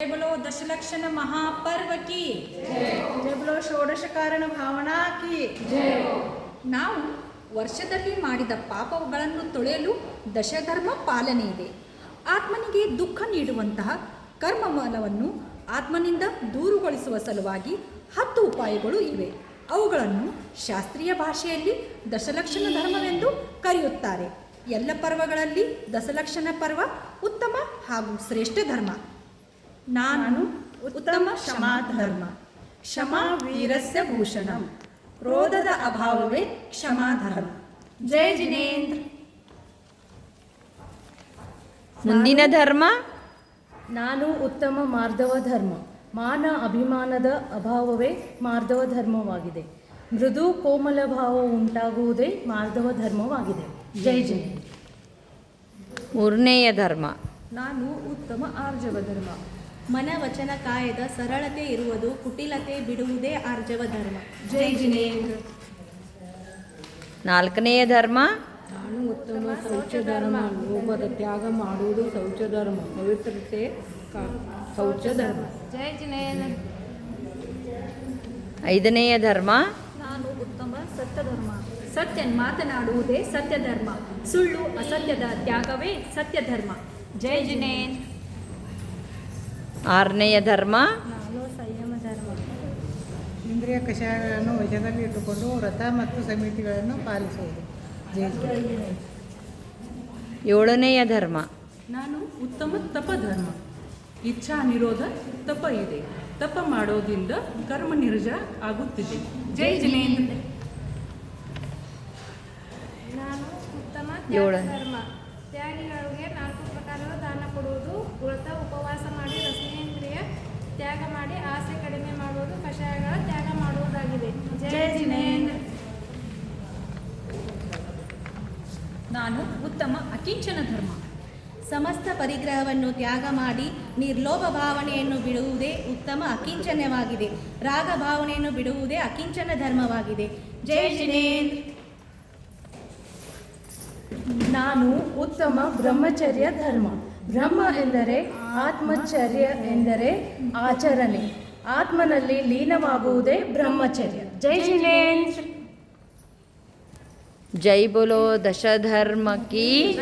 जय बोलो दशलक्षण महापर्व की जय बोलो षोडश कारण भावना की ನಾವು ವರ್ಷದಲ್ಲಿ ಮಾಡಿದ ಪಾಪಗಳನ್ನು ತೊಳೆಯಲು ದಶಧರ್ಮ ಪಾಲನೆ ಇದೆ ಆತ್ಮನಿಗೆ ದುಃಖ ನೀಡುವಂತಹ ಕರ್ಮಮಲವನ್ನು ಆತ್ಮನಿಂದ ದೂರುಗೊಳಿಸುವ ಸಲುವಾಗಿ ಹತ್ತು ಉಪಾಯಗಳು ಇವೆ ಅವುಗಳನ್ನು ಶಾಸ್ತ್ರೀಯ ಭಾಷೆಯಲ್ಲಿ ದಶಲಕ್ಷಣ ಧರ್ಮವೆಂದು ಕರೆಯುತ್ತಾರೆ ಎಲ್ಲ ಪರ್ವಗಳಲ್ಲಿ ದಶಲಕ್ಷಣ ಪರ್ವ ಉತ್ತಮ ಹಾಗೂ ಶ್ರೇಷ್ಠ ಧರ್ಮ ನಾನು ಉತ್ತಮ ಕ್ಷಮಾಧರ್ಮ ಕ್ಷಮಾ ವೀರಸ್ಯ ಭೂಷಣ. ಕ್ರೋಧದ ಅಭಾವವೇ ಕ್ಷಮಾಧರ್ಮ ಜಯ ಜಿನೇಂದ್ರ. ಮುಂದಿನ ಧರ್ಮ? ನಾನು ಉತ್ತಮ ಮಾರ್ಧವ ಧರ್ಮ. ಮಾನ ಅಭಿಮಾನದ ಅಭಾವವೇ ಮಾರ್ಧವ ಧರ್ಮವಾಗಿದೆ. ಮೃದು ಕೋಮಲ ಭಾವ ಉಂಟಾಗುವುದೇ ಮಾರ್ಧವ ಧರ್ಮವಾಗಿದೆ. ಜೈ ಜಯ ಮೂರನೆಯ ಧರ್ಮ. ನಾನು ಉತ್ತಮ ಆರ್ಜವ ಧರ್ಮ. ಮನ ವಚನ ಕಾಯದ ಸರಳತೆ ಇರುವುದು ಕುಟಿಲತೆ ಬಿಡುವುದೇ ಆರ್ಜವ ಧರ್ಮ. ಜೈ ಜಿನೇಂದ್ರ. ನಾಲ್ಕನೆಯ ಧರ್ಮ. ನಾನು ಉತ್ತಮ ಶೌಚ ಧರ್ಮ ಲೋಭದ ತ್ಯಾಗ ಮಾಡುವುದು ಶೌಚ ಧರ್ಮ ಪವಿತ್ರತೆ ಶೌಚ ಧರ್ಮ. ಜೈ ಜಿನೇಂದ್ರ. ಐದನೆಯ ಧರ್ಮ. ನಾನು ಉತ್ತಮ ಸತ್ಯ ಧರ್ಮ. ಸತ್ಯ ಮಾತನಾಡುವುದೇ ಸತ್ಯ ಧರ್ಮ. ಸುಳ್ಳು ಅಸತ್ಯದ ತ್ಯಾಗವೇ ಸತ್ಯ ಧರ್ಮ. ಜೈ ಜಿನೇಂದ್ರ. ಆರನೆಯ ಧರ್ಮ. ನಾನು ಸಂಯಮ ಧರ್ಮ. ಇಂದ್ರಿಯ ಕಷಾಯಗಳನ್ನು ವಶದಲ್ಲಿ ಇಟ್ಟುಕೊಂಡು ವ್ರತ ಮತ್ತು ಸಮಿತಿಗಳನ್ನು ಪಾಲಿಸುವುದು. ಜೈ ಜೈ. ಏಳನೆಯ ಧರ್ಮ. ನಾನು ಉತ್ತಮ ತಪ ಧರ್ಮ. ಇಚ್ಛಾ ನಿರೋಧ ತಪ ಇದೆ. ತಪ ಮಾಡೋದಿಂದ ಕರ್ಮ ನಿರ್ಜ ಆಗುತ್ತಿದೆ. ಜೈ ಜಿನೇಂದ್ರ ನಾನು ಉತ್ತಮ ತ್ಯಾಗ ಮಾಡಿ ಆಸೆ ಕಡಿಮೆ ಮಾಡುವುದು ಕಷಾಯಗಳ ತ್ಯಾಗ ಮಾಡುವುದಾಗಿದೆ. ಜಯ ಜಿನೇಂದ್ರ. ನಾನು ಉತ್ತಮ ಅಕಿಂಚನ ಧರ್ಮ. ಸಮಸ್ತ ಪರಿಗ್ರಹವನ್ನು ತ್ಯಾಗ ಮಾಡಿ ನಿರ್ಲೋಭ ಭಾವನೆಯನ್ನು ಬಿಡುವುದೇ ಉತ್ತಮ ಅಕಿಂಚನ್ಯವಾಗಿದೆ. ರಾಗ ಭಾವನೆಯನ್ನು ಬಿಡುವುದೇ ಅಕಿಂಚನ ಧರ್ಮವಾಗಿದೆ. ಜಯ ಜಿನೇಂದ್ರ. ನಾನು ಉತ್ತಮ ಬ್ರಹ್ಮಚರ್ಯ ಧರ್ಮ. ಬ್ರಹ್ಮ ಎಂದರೆ ಆತ್ಮಚರ್ಯ ಎಂದರೆ ಆಚರಣೆ. ಆತ್ಮನಲ್ಲಿ ಲೀನವಾಗುವುದೇ ಬ್ರಹ್ಮಚರ್ಯ. ಜೈ ಜಿನೇಂದ್ರ ಜೈ ಬೋಲೋ ದಶಧರ್ಮಕಿ